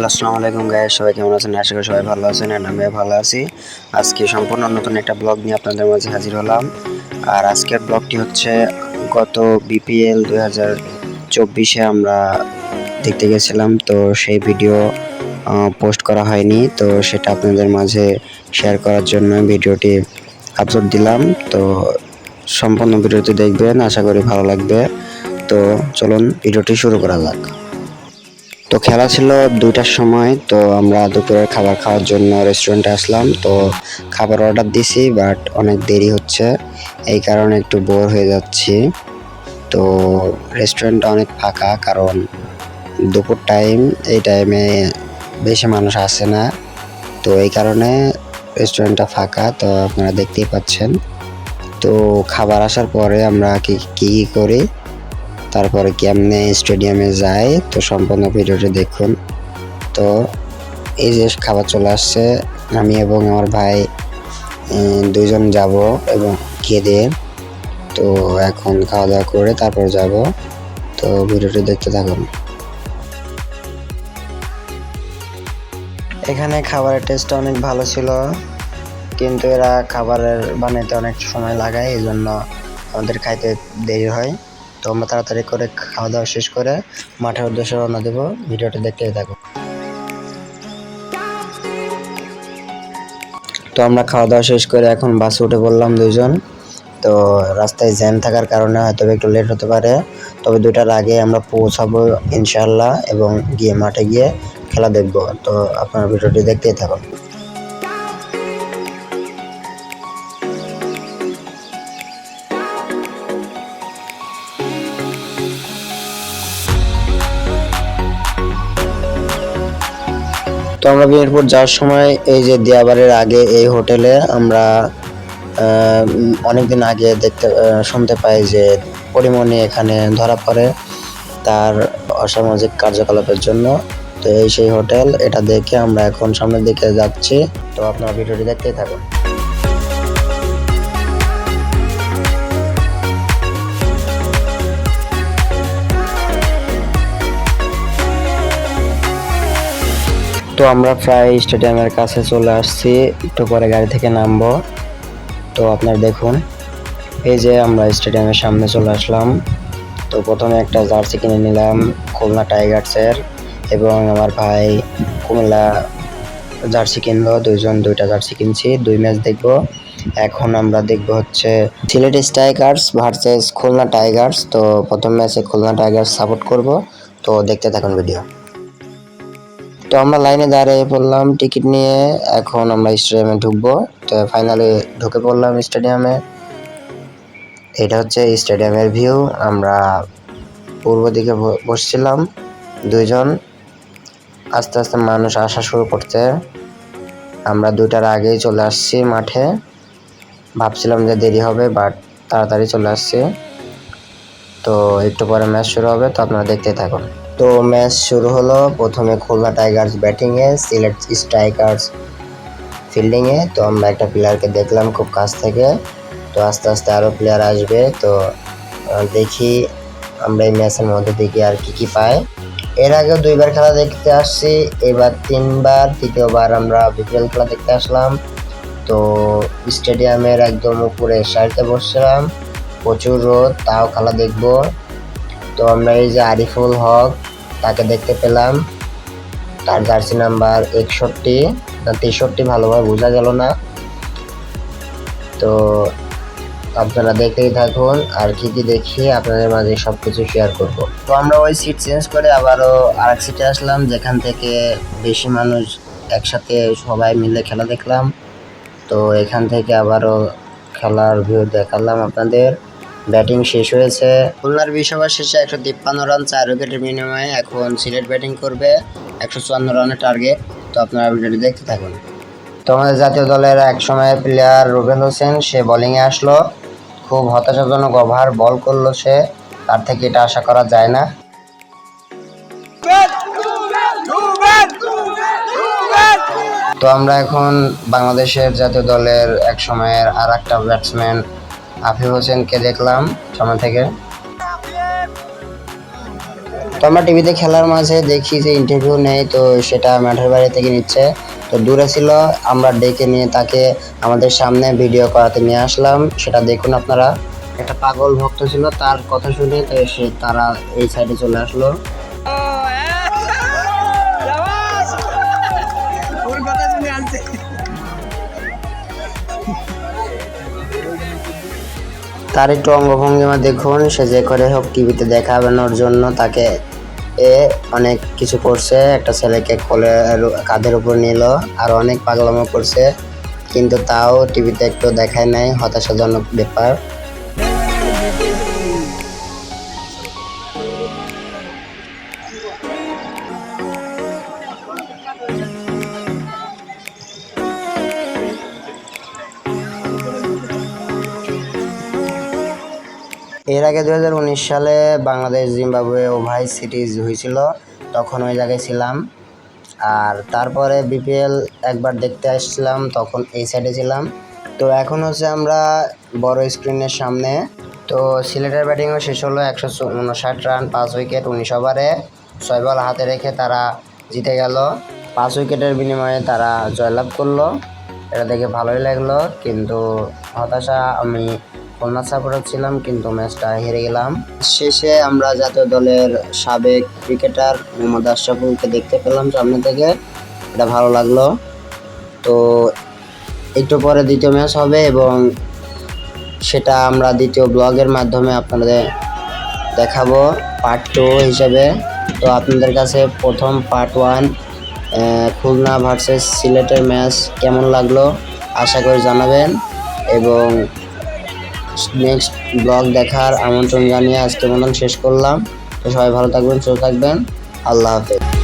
Hello, আসসালামু আলাইকুম গায়ে সবাই কেমন আছেন? আশা করি সবাই ভালো আছেন আর আমি ভালো আছি। আজকে সম্পূর্ণ নতুন একটা ব্লগ নিয়ে আপনাদের মাঝে হাজির হলাম। আর আজকের ব্লগটি হচ্ছে, গত বিপিএল দুই হাজার চব্বিশে আমরা দেখতে গেছিলাম। তো সেই ভিডিও পোস্ট করা হয়নি। তো সেটা আপনাদের মাঝে শেয়ার করার জন্য ভিডিওটি আপলোড দিলাম। তো সম্পূর্ণ ভিডিওটি দেখবেন। আশা করি ভালো লাগবে। তো চলুন, ভিডিওটি শুরু করা যাক। তো খেলা ছিল দুইটার সময়, তো আমরা দুপুরের খাবার খাওয়ার জন্য রেস্টুরেন্টে আসলাম। তো খাবার অর্ডার দিছি বাট অনেক দেরি হচ্ছে। এই কারণে একটু বোর হয়ে যাচ্ছি। তো রেস্টুরেন্টটা অনেক ফাঁকা, কারণ দুপুর টাইম এই টাইমে বেশি মানুষ আসে না। তো এই কারণে রেস্টুরেন্টটা ফাঁকা, তো আপনারা দেখতেই পাচ্ছেন। তো খাবার আসার পরে আমরা কি কী কী করি? তারপরে কেমনে স্টেডিয়ামে যায় তো সম্পূর্ণ ভিডিওটি দেখুন। তো এই যে খাবার চলে আসছে আমি এবং আমার ভাই উম, দুইজন যাব এবং খেয়ে তো এখন খাওয়া দাওয়া করে তারপর যাব। তো ভিডিওটি দেখতে থাকুন। এখানে খাবারের টেস্টটা অনেক ভালো ছিল কিন্তু এরা খাবারের বানাইতে অনেক সময় লাগায় এই জন্য আমাদের খাইতে দেরি হয়। তো আমরা তাড়াতাড়ি করে খাওয়া দাওয়া শেষ করে মাঠের উদ্দেশ্যে রওনা দেবো। ভিডিওটা দেখতে থাকো তো আমরা খাওয়া দাওয়া শেষ করে এখন বাসে উঠে পড়লাম দুইজন। তো রাস্তায় জ্যাম থাকার কারণে হয়তো একটু লেট হতে পারে। তবে দুটার আগে আমরা পৌঁছাবো ইনশাল্লাহ এবং গিয়ে মাঠে গিয়ে খেলা দেখব। তো আপনারা ভিডিওটি দেখতেই থাকুন। তো আমরা বিয়েরপুর যাওয়ার সময় এই যে দিয়াবাড়ির আগে এই হোটেলে আমরা অনেকদিন আগে দেখতে শুনতে পাই যে পরিমণি এখানে ধরা পড়ে তার অসামাজিক কার্যকলাপের জন্য। তো এই সেই হোটেল, এটা দেখে আমরা এখন সামনের দিকে যাচ্ছি। তো আপনারা ভিডিওটি দেখতেই থাকুন। তো আমরা প্রায় স্টেডিয়ামের কাছে চলে আসছি, একটু পরে গাড়ি থেকে নামবো। তো আপনার দেখুন, এই যে আমরা স্টেডিয়ামের সামনে চলে আসলাম। তো প্রথমে একটা জার্সি কিনে নিলাম, খুলনা টাইগার্সের, এবং আমার ভাই কুমিল্লা জার্সি কিনলো। দুইজন, দুইটা জার্সি কিনছি, দুই ম্যাচ দেখব। এখন আমরা দেখব হচ্ছে Sylhet Strikers versus Khulna Tigers. তো প্রথম ম্যাচে খুলনা টাইগার্স সাপোর্ট করব। তো দেখতে থাকুন ভিডিও। তো আমরা লাইনে দাঁড়িয়ে পড়লাম, টিকিট নিয়ে এখন আমরা স্টেডিয়ামে ঢুকবো। তো ফাইনালি ঢুকে পড়লাম স্টেডিয়ামে। এটা হচ্ছে স্টেডিয়ামের ভিউ আমরা পূর্ব দিকে বসছিলাম দুইজন। আস্তে আস্তে মানুষ আসা শুরু করছে। আমরা দুটার আগেই চলে আসছি মাঠে। ভাবছিলাম যে দেরি হবে বাট তাড়াতাড়ি চলে আসছি। তো একটু পরে ম্যাচ শুরু হবে, তো আপনারা দেখতেই থাকুন। তো ম্যাচ শুরু হলো। প্রথমে খুলনা টাইগার্স ব্যাটিংয়ে, সিলেট স্ট্রাইকার্স ফিল্ডিংয়ে। তো আমরা একটা প্লেয়ারকে দেখলাম খুব কাছ থেকে। তো আস্তে আস্তে আরও প্লেয়ার আসবে। তো দেখি আমরা এই ম্যাচের মধ্যে দেখি আর কি কি পাই। এর আগেও দুইবার খেলা দেখতে আসছি। এবার তিনবার, তৃতীয়বার আমরা বিপিএল খেলা দেখতে আসলাম। তো স্টেডিয়ামের একদম উপরে সারিতে বসছিলাম। প্রচুর রোদ, তাও খেলা দেখব। তো আমরা এই যে আরিফুল হক, তাকে দেখতে পেলাম। তার জার্সি নাম্বার একষট্টি। না, তেষট্টি ভালোভাবে বোঝা গেল না। তো আপনারা দেখতেই থাকুন, আর কি কি দেখি আপনাদের মাঝে সব কিছু শেয়ার করব। তো আমরা ওই সিট চেঞ্জ করে আবারও আরেক সিটে আসলাম, যেখান থেকে বেশি মানুষ একসাথে সবাই মিলে খেলা দেখলাম। তো এখান থেকে আবারও খেলার ভিউ দেখালাম আপনাদের। ব্যাটিং শেষ হয়েছে। খুলনার বিশ ওভার শেষে একশো তিপ্পান্ন রান চার উইকেটের বিনিময়ে এখন সিলেট ব্যাটিং করবে একশো চুয়ান্ন রানের টার্গেট। তো আপনারা ভিডিওটি দেখতে থাকুন। তো আমাদের জাতীয় দলের এক সময় প্লেয়ার রুবেল হোসেন সে বোলিংয়ে আসলো। খুব হতাশাজনক ওভার বল করল সে। তার থেকে এটা আশা করা যায় না। তো আমরা এখন বাংলাদেশের জাতীয় দলের এক সময়ের আর একটা ব্যাটসম্যান আফিফ হোসেনকে দেখলাম সামনে থেকে। তো আমরা টিভিতে খেলার মাঝে দেখি যে ইন্টারভিউ নেই তো সেটা মাঠের বাইরে থেকে নিচ্ছে। তো দূরে ছিল, আমরা ডেকে নিয়ে তাকে আমাদের সামনে ভিডিও করাতে নিয়ে আসলাম। সেটা দেখুন আপনারা। একটা পাগল ভক্ত ছিল, তার কথা শুনে সে তারা এই সাইডে চলে আসলো। তার একটু অঙ্গভঙ্গিমা দেখুন, সে যে করে হোক টিভিতে দেখাবানোর জন্য। তাকে এ অনেক কিছু করছে। একটা ছেলেকে কোলে কাঁধের উপর নিল, আর অনেক পাগলামো করছে। কিন্তু তাও টিভিতে একটু দেখায় নাই। হতাশাজনক ব্যাপার। এর আগে দু হাজার উনিশ সালে বাংলাদেশ, জিম্বাবুয়ে ওভাই সিরিজ হয়েছিল, তখন ওই জায়গায় ছিলাম। আর তারপরে বিপিএল একবার দেখতে আসছিলাম, তখন এই সাইডে ছিলাম। তো এখন হচ্ছে আমরা বড় স্ক্রিনের সামনে। তো সিলেটের ব্যাটিংও শেষ হলো একশো উনষাট রান, পাঁচ উইকেট উনিশ ওভারে ছয় বল হাতে রেখে তারা জিতে গেল। পাঁচ উইকেটের বিনিময়ে তারা জয়লাভ করল। এটা দেখে ভালোই লাগল, কিন্তু হতাশা আমি খুলনা সাপোর্টার ছিলাম, কিন্তু ম্যাচটা হেরে গেলাম। শেষে আমরা জাতীয় দলের সাবেক ক্রিকেটার মোহাম্মদ আশরাফুলকে দেখতে পেলাম সামনে থেকে। এটা ভালো লাগল। তো একটু পরে দ্বিতীয় ম্যাচ হবে এবং সেটা আমরা দ্বিতীয় ব্লগের মাধ্যমে আপনাদের দেখাবো পার্ট টু হিসেবে। তো আপনাদের কাছে প্রথম পার্ট ওয়ান খুলনা ভার্সেস সিলেটের ম্যাচ কেমন লাগল? আশা করি জানাবেন এবং নেক্সট ব্লগ দেখার আমন্ত্রণ জানিয়ে আজকে মতন শেষ করলাম। তো সবাই ভালো থাকবেন, সুস্থ থাকবেন। আল্লাহ হাফেজ।